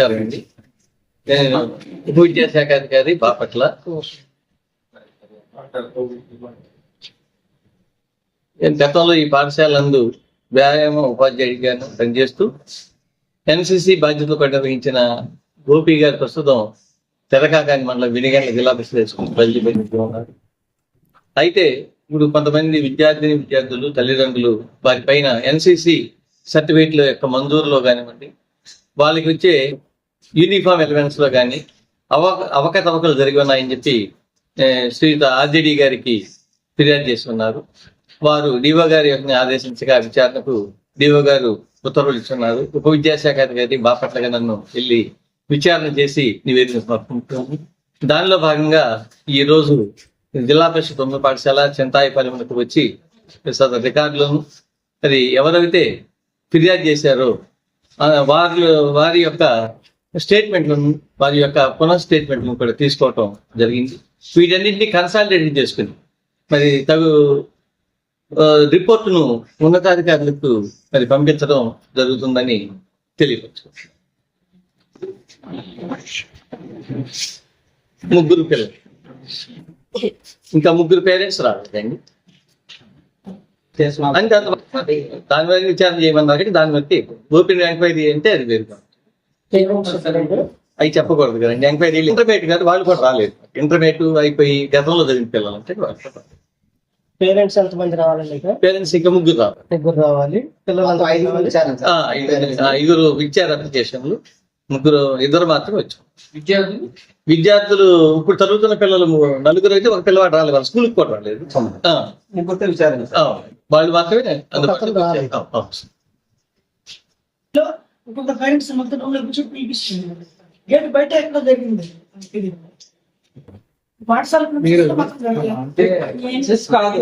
నమస్కారమండి నేను విద్యాశాఖ అధికారి బాపట్ల. నేను గతంలో ఈ పాఠశాల అందు వ్యాయామ ఉపాధ్యాయుడిగాను పనిచేస్తూ ఎన్సిసి బాధ్యతలు కూడా నిర్వహించిన గోపి గారు ప్రస్తుతం తెరకాకాని మండలం వినిగండ్ల జిల్లా పరిషత్ ఉన్నారు. అయితే ఇప్పుడు కొంతమంది విద్యార్థిని విద్యార్థులు తల్లిదండ్రులు వారి పైన ఎన్సిసి సర్టిఫికేట్ల యొక్క మంజూరులో కానివ్వండి వాళ్ళకి వచ్చే యూనిఫామ్ ఎలిమెంట్స్లో కానీ అవ అవకతవకలు జరిగి ఉన్నాయని చెప్పి ఏ, శ్రీయుత ఆర్జేడి గారికి ఫిర్యాదు చేస్తున్నారు. వారు డివో గారి యొక్క ఆదేశించగా విచారణకు డివో గారు ఉత్తర్వులు ఇస్తున్నారు. ఉప విద్యాశాఖ అధికారి బాపట్లగా నన్ను వెళ్ళి విచారణ చేసి నివేదిక సమర్పించాము దానిలో భాగంగా ఈ రోజు జిల్లా పరిషత్ తొమ్మిది పాఠశాల చింతాయిపల్లికి వచ్చి సదరు రికార్డులను అది ఎవరైతే ఫిర్యాదు చేశారో వారి వారి యొక్క స్టేట్మెంట్లను వారి యొక్క పునః స్టేట్మెంట్లను కూడా తీసుకోవటం జరిగింది. వీటన్నింటినీ కన్సాలిడేట్ చేసుకుని మరి తగు రిపోర్టును ఉన్నతాధికారులకు మరి పంపించడం జరుగుతుందని తెలియవచ్చు ముగ్గురు పిల్లలు. ఇంకా ముగ్గురు పేరెంట్స్ రాలేదండి. అంటే అంత దాని మీద విచారణ చేయమన్నారు దాన్ని బట్టి ఓపెన్ ఎంక్వైరీ అంటే అది వేరు అవి చెప్పకూడదు కదండి ఎంక్వైరీ ఇంటర్మీడియట్ కాదు వాళ్ళు కూడా రాలేదు. ఇంటర్మీడియట్ అయిపోయి గతంలో చదివిన పిల్లలు అంటే పేరెంట్స్ ఎంత మంది రావాలండి ఇక పేరెంట్స్ ఇంకా ముగ్గురు రావాలి. ముగ్గురు రావాలి. పిల్లలు ఐదుగురు ఇచ్చారు అప్లికేషన్లు ముగ్గురు ఇద్దరు మాత్రమే వచ్చాం. విద్యార్థులు? విద్యార్థులు ఇప్పుడు చదువుతున్న పిల్లలు నలుగురు అయితే ఒక పిల్లవాడు రాలేదు. వాళ్ళ స్కూల్కి కూడా రాలేదు. వాళ్ళు మాత్రమే అందుబాటులో ఒక్కొక్క పేరెంట్స్ మొత్తం రూమ్లో కూర్చొని పిలిపిస్తుంది గేట్ బయట ఎక్కడ జరిగింది? ఇది. చెస్ కాదు.